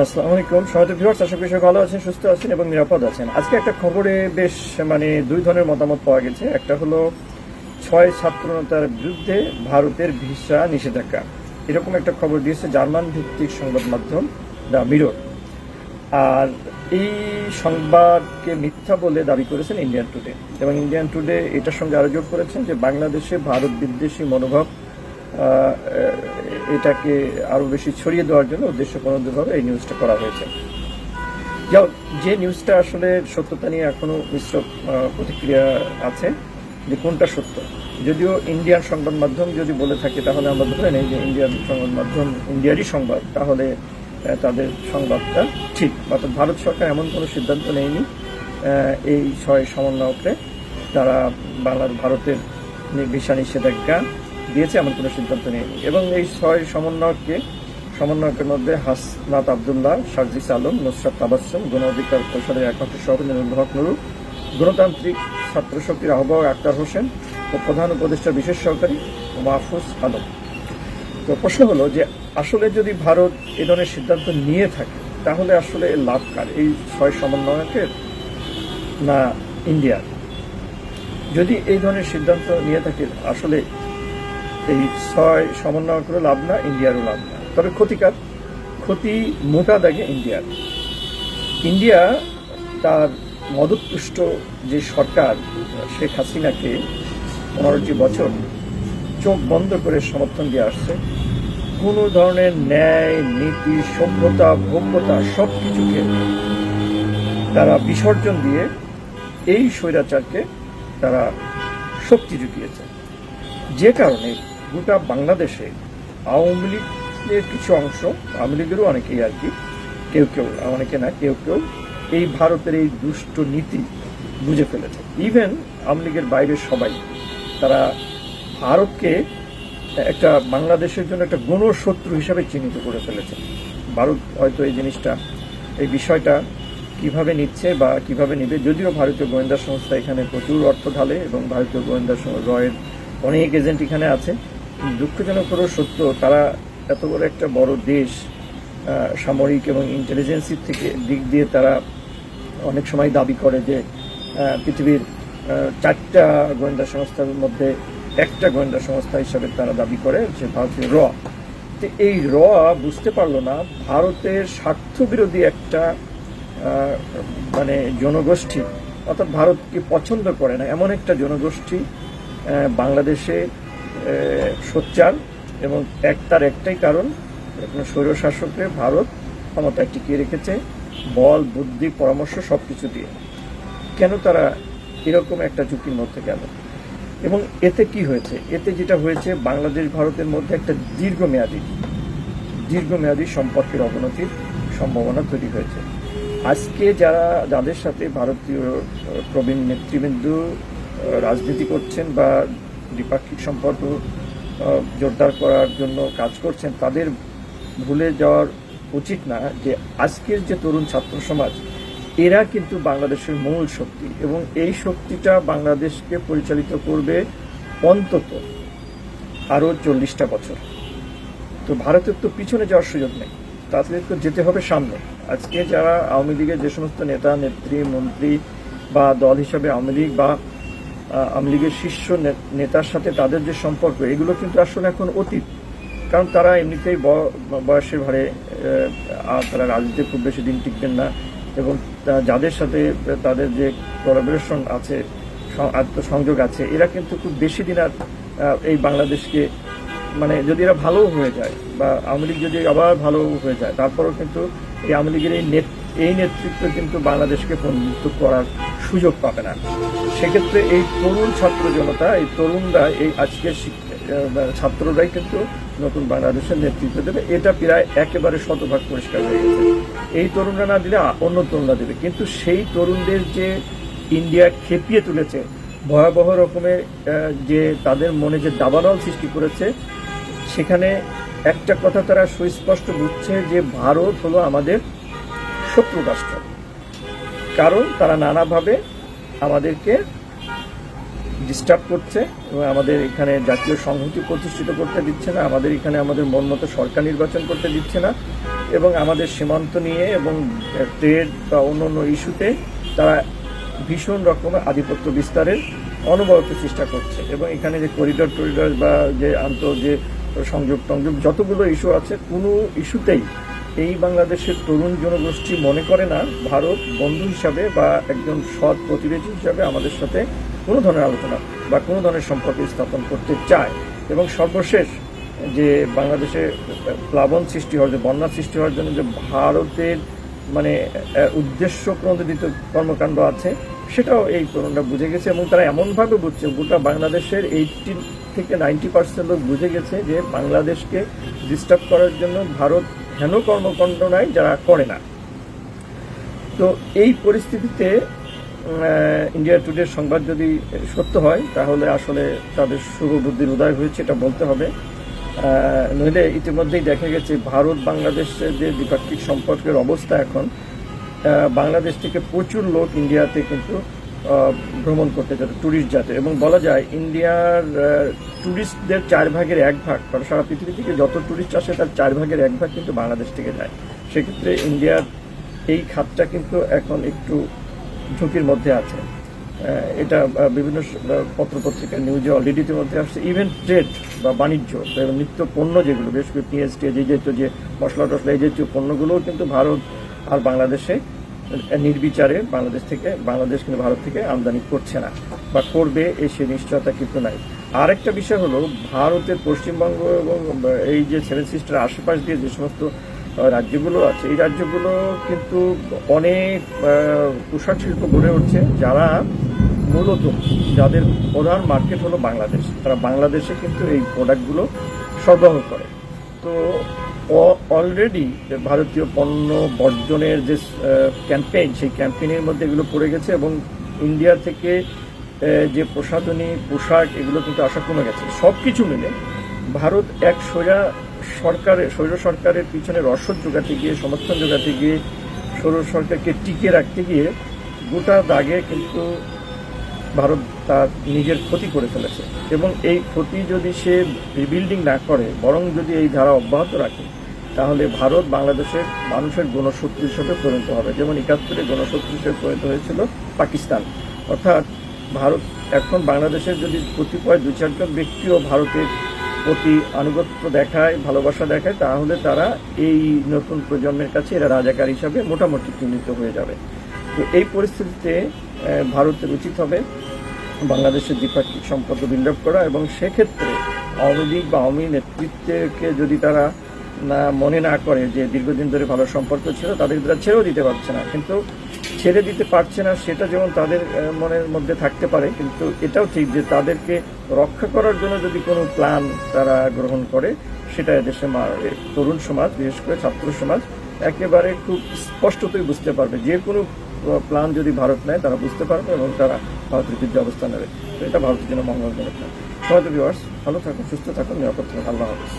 আসসালামু আলাইকুম। সমিত ভিউয়ার্স, আশা করি ভালো আছেন, সুস্থ আছেন এবং নিরাপদ আছেন। আজকে একটা খবরে বেশ মানে দুই ধরনের মতামত পাওয়া গেছে। একটা হলো ছয় ছাত্রনেতার বিরুদ্ধে ভারতের ভিসা নিষেধাজ্ঞা। এরকম একটা খবর দিয়েছে জার্মান ভিত্তিক সংবাদ মাধ্যম দ্য মিরর। আর এই সংবাদকে মিথ্যা বলে দাবি করেছেন ইন্ডিয়ান টুডে। এবং ইন্ডিয়ান টুডে এটার সঙ্গে আরও যোগ করেছেন যে বাংলাদেশে ভারত বিদ্বেষী মনোভাব এটাকে আরও বেশি ছড়িয়ে দেওয়ার জন্য উদ্দেশ্য প্রণোদিতভাবে এই নিউজটা করা হয়েছে। যাও, যে নিউজটা আসলে সত্যতা নিয়ে এখনও মিশ্র প্রতিক্রিয়া আছে, যে কোনটা সত্য? যদিও ইন্ডিয়ান সংবাদ মাধ্যম যদি বলে থাকে, তাহলে আমরা ধরে নেই যে ইন্ডিয়ান সংবাদ মাধ্যম ইন্ডিয়ারই সংবাদ, তাহলে তাদের সংবাদটা ঠিক। অর্থাৎ ভারত সরকার এমন কোনো সিদ্ধান্ত নেয়নি এই ছয় সমন্বয়করে তারা বাংলার, ভারতের ভিসা নিষেধাজ্ঞা দিয়েছে, এমন কোনো সিদ্ধান্ত নেয়নি এবং এই ছয় সমন্বয়ককে, সমন্বয়কের মধ্যে হাসনাত আবদুল্লাহ, সার্জিস আলম, নুসরাত তাবাসুম গণ অধিকার পরিষদের একমাত্র সভাপতি নুরুল হক নুরু গণতান্ত্রিক ছাত্র শক্তির আহ্বায়ক আক্তার হোসেন ও প্রধান উপদেষ্টা বিশেষ সহকারী মাহফুজ আলম। তো প্রশ্ন হলো যে, আসলে যদি ভারত এ ধরনের সিদ্ধান্ত নিয়ে থাকে, তাহলে আসলে লাভ কার? এই ছয় সমন্বয়কের না ইন্ডিয়ার? যদি এই ধরনের সিদ্ধান্ত নিয়ে থাকে, আসলে এই ছয় সমন্বয় করে লাভ না, ইন্ডিয়ারও লাভ না। তবে ক্ষতিকার। ক্ষতি মোটা দাগে ইন্ডিয়ার। ইন্ডিয়া তার মদতপুষ্ট যে সরকার, শেখ হাসিনাকে পনেরোটি বছর চোখ বন্ধ করে সমর্থন দিয়ে আসছে। কোনো ধরনের ন্যায়, নীতি, সভ্যতা ভব্যতা সব কিছুকে তারা বিসর্জন দিয়ে এই স্বৈরাচারকে তারা শক্তি জুটিয়েছে যে কারণে গোটা বাংলাদেশে আওয়ামী লীগের কিছু অংশ, আওয়ামী লীগেরও অনেকেই আর কি, কেউ কেউ, অনেকে না, কেউ কেউ এই ভারতের এই দুষ্ট নীতি বুঝে ফেলেছে। ইভেন আওয়ামী লীগের বাইরের সবাই, তারা ভারতকে একটা বাংলাদেশের জন্য একটা গণশত্রু হিসাবে চিহ্নিত করে ফেলেছে। ভারত হয়তো এই জিনিসটা, এই বিষয়টা কীভাবে নিচ্ছে বা কীভাবে নেবে, যদিও ভারতীয় গোয়েন্দা সংস্থা এখানে প্রচুর অর্থ ঢালে এবং ভারতীয় গোয়েন্দা রয়ের অনেক এজেন্ট এখানে আছে। দুঃখজনক হলেও সত্য, তারা এত বড় একটা বড় দেশ সামরিক এবং ইন্টেলিজেন্সির থেকে দিক দিয়ে তারা অনেক সময় দাবি করে যে পৃথিবীর চারটা গোয়েন্দা সংস্থার মধ্যে একটা গোয়েন্দা সংস্থা হিসাবে তারা দাবি করে, যে ভারতীয় র। তো এই র বুঝতে পারল না, ভারতের স্বার্থবিরোধী একটা মানে জনগোষ্ঠী, অর্থাৎ ভারতকে পছন্দ করে না, এমন একটা জনগোষ্ঠী বাংলাদেশে সোচ্চার এবং এক তার একটাই কারণ স্বৈরশাসককে ভারত ক্ষমতায় টিকিয়ে রেখেছে, বল, বুদ্ধি, পরামর্শ সব কিছু দিয়ে। কেন তারা এরকম একটা ঝুঁকির মধ্যে গেল? এবং এতে কি হয়েছে? এতে যেটা হয়েছে, বাংলাদেশ ভারতের মধ্যে একটা দীর্ঘমেয়াদী দীর্ঘমেয়াদী সম্পর্কের অবনতির সম্ভাবনা তৈরি হয়েছে। আজকে যারা, যাদের সাথে ভারতীয়, প্রবীণ নেতৃবৃন্দ, রাজনীতি করছেন বা দ্বিপাক্ষিক সম্পর্ক জোরদার করার জন্য কাজ করছেন, তাদের ভুলে যাওয়ার উচিত না যে আজকের যে তরুণ ছাত্র সমাজ, এরা কিন্তু বাংলাদেশের মূল শক্তি এবং এই শক্তিটা বাংলাদেশকে পরিচালিত করবে অন্তত আরও চল্লিশটা বছর। তো ভারতের তো পিছনে যাওয়ার সুযোগ নেই, তাদের তো যেতে হবে সামনে। আজকে যারা আওয়ামী লীগের যে সমস্ত নেতা, নেত্রী, মন্ত্রী বা দল হিসাবে আওয়ামী লীগ বা আওয়ামী লীগের শীর্ষ নেতার সাথে তাদের যে সম্পর্ক, এগুলো কিন্তু আসলে এখন অতীত। কারণ তারা এমনিতেই বয়সের ভারে তারা রাজনীতিতে খুব বেশি দিন টিকবেন না এবং যাদের সাথে তাদের যে কোলাবোরেশন আছে আত্মসংযোগ আছে, এরা কিন্তু খুব বেশি দিন আর এই বাংলাদেশকে মানে যদি এরা ভালো হয়ে যায় বা আওয়ামী লীগ যদি আবার ভালো হয়ে যায়, তারপরেও কিন্তু এই আওয়ামী লীগের এই এই নেতৃত্ব কিন্তু বাংলাদেশকে প্রতিনিধিত্ব করার সুযোগ পাবে না। সেক্ষেত্রে এই তরুণ ছাত্র জনতা, এই তরুণরা এই আজকের ছাত্ররাই কিন্তু নতুন বাংলাদেশের নেতৃত্ব দেবে। এটা প্রায় একেবারে শতভাগ পরিষ্কার হয়ে গেছে। এই তরুণরা না দিলে অন্য তরুণরা দেবে। কিন্তু সেই তরুণদের যে ইন্ডিয়া খেপিয়ে তুলেছে, ভয়াবহ রকমের যে তাদের মনে যে দাবানল সৃষ্টি করেছে, সেখানে একটা কথা তারা সুস্পষ্ট বুঝছে যে ভারত হলো আমাদের শত্রু রাষ্ট্র। কারণ তারা নানাভাবে আমাদেরকে ডিস্টার্ব করছে এবং আমাদের এখানে জাতীয় সংহতি প্রতিষ্ঠিত করতে দিচ্ছে না, আমাদের এখানে আমাদের মন মতো সরকার নির্বাচন করতে দিচ্ছে না এবং আমাদের সীমান্ত নিয়ে এবং ট্রেড বা অন্য অন্য ইস্যুতে তারা ভীষণ রকমের আধিপত্য বিস্তারের অনবরত চেষ্টা করছে এবং এখানে যে করিডর টরিডর বা যে আন্তঃ যে সংযোগ টংযোগ যতগুলো ইস্যু আছে, কোনো ইস্যুতেই এই বাংলাদেশের তরুণ জনগোষ্ঠী মনে করে না? ভারত বন্ধু হিসাবে বা একজন সৎ প্রতিবেশী হিসাবে আমাদের সাথে কোনো ধরনের আলোচনা বা কোনো ধরনের সম্পর্ক স্থাপন করতে চায়। এবং সর্বশেষ যে বাংলাদেশে প্লাবন সৃষ্টি হওয়ার, যে বন্যা সৃষ্টি হওয়ার জন্য যে ভারতের মানে উদ্দেশ্য প্রণোদিত কর্মকাণ্ড আছে, সেটাও এই তরুণরা বুঝে গেছে এবং তারা এমনভাবে বুঝছে, গোটা বাংলাদেশের এইটটি থেকে নাইনটি পার্সেন্ট লোক বুঝে গেছে যে বাংলাদেশকে ডিস্টার্ব করার জন্য ভারত হেন কর্মকাণ্ড নাই, যারা করে না। তো এই পরিস্থিতিতে ইন্ডিয়া টুডের সংবাদ যদি সত্য হয়, তাহলে আসলে তাদের শুভ বুদ্ধির উদয় হয়েছে, এটা বলতে হবে। নইলে ইতিমধ্যেই দেখা গেছে, ভারত বাংলাদেশের যে দ্বিপাক্ষিক সম্পর্কের অবস্থা এখন বাংলাদেশ থেকে প্রচুর লোক ইন্ডিয়াতে কিন্তু ভ্রমণ করতে যাবে ট্যুরিস্ট যাতে। এবং বলা যায় ইন্ডিয়ার ট্যুরিস্টদের চার ভাগের এক ভাগ কারণ সারা পৃথিবী থেকে যত ট্যুরিস্ট আসে তার চার ভাগের এক ভাগ কিন্তু বাংলাদেশ থেকে যায়। সেক্ষেত্রে ইন্ডিয়ার এই খাতটা কিন্তু এখন একটু ঝুঁকির মধ্যে আছে। এটা বিভিন্ন আহ, নিউজে অলরেডি ইতিমধ্যে আসছে। ইভেন ট্রেড বা বাণিজ্য নিত্য পণ্য যেগুলো বিশেষ করে পিএস টি এই জাতীয় যে মশলা টসলা এই জাতীয় পণ্যগুলোও কিন্তু ভারত আর বাংলাদেশে নির্বিচারে বাংলাদেশ থেকে, বাংলাদেশ কিন্তু ভারত থেকে আমদানি করছে না বা করবে এই সে নিশ্চয়তা কিন্তু নাই। আরেকটা বিষয় হলো, ভারতের পশ্চিমবঙ্গ এবং এই যে সেভেন সিস্টার আশেপাশ দিয়ে যে সমস্ত রাজ্যগুলো আছে, এই রাজ্যগুলো কিন্তু অনেক পোশাক শিল্প গড়ে উঠছে যারা মূলত যাদের প্রধান মার্কেট হলো বাংলাদেশ। তারা বাংলাদেশে কিন্তু এই প্রোডাক্টগুলো সরবরাহ করে। তো অলরেডি ভারতীয় পণ্য বর্জনের যে ক্যাম্পেইন সেই ক্যাম্পেইনের মধ্যে এগুলো পড়ে গেছে এবং ইন্ডিয়া থেকে যে প্রসাধনী, পোশাক এগুলো কিন্তু আশা কমে গেছে। সব কিছু মিলে ভারত এক সোজা সরকারের স্বৈর সরকারের পিছনে রসদ যোগাতে গিয়ে, সমর্থন যোগাতে গিয়ে, স্বৈর সরকারকে টিকে রাখতে গিয়ে গোটা দাগে কিন্তু ভারত তার নিজের ক্ষতি করে ফেলেছে। এবং এই ক্ষতি যদি সে রিবিল্ডিং না করে, বরং যদি এই ধারা অব্যাহত রাখে তাহলে ভারত বাংলাদেশের মানুষের গণশত্রু হিসেবে পরিণত হবে। যেমন একাত্তরে গণশত্রু হিসেবে পরিণত হয়েছিল পাকিস্তান। অর্থাৎ ভারত এখন বাংলাদেশের যদি কতিপয় দু চারজন ব্যক্তিও ভারতের প্রতি আনুগত্য দেখায়, ভালোবাসা দেখায়, তাহলে তারা এই নতুন প্রজন্মের কাছে এরা রাজাকার হিসাবে মোটামুটি চিহ্নিত হয়ে যাবে। তো এই পরিস্থিতিতে ভারতের উচিত হবে বাংলাদেশের দ্বিপাক্ষিক সম্পর্ক বিল্ড করা এবং সেক্ষেত্রে আওয়ামী লীগ বা আওয়ামী নেতৃত্বকে যদি তারা না, মনে না করে যে দীর্ঘদিন ধরে ভালো সম্পর্ক ছিল, তাদের তারা ছেড়েও দিতে পারছে না। কিন্তু ছেড়ে দিতে পারছে না, সেটা যেমন তাদের মনের মধ্যে থাকতে পারে, কিন্তু এটাও ঠিক যে তাদেরকে রক্ষা করার জন্য যদি কোনো প্ল্যান তারা গ্রহণ করে, সেটা এদেশে তরুণ সমাজ, বিশেষ করে ছাত্র সমাজ, একেবারে খুব স্পষ্টতই বুঝতে পারবে। যে কোনো প্ল্যান যদি ভারত নেয়, তারা বুঝতে পারবে এবং তারা ভারতের বিরুদ্ধে অবস্থান নেবে। তো এটা ভারতের জন্য মঙ্গলজনক না। সবাই ভিউয়ার্স ভালো থাকুন, সুস্থ থাকুন, নিরাপদ থাকুন। আল্লাহ হাফিজ।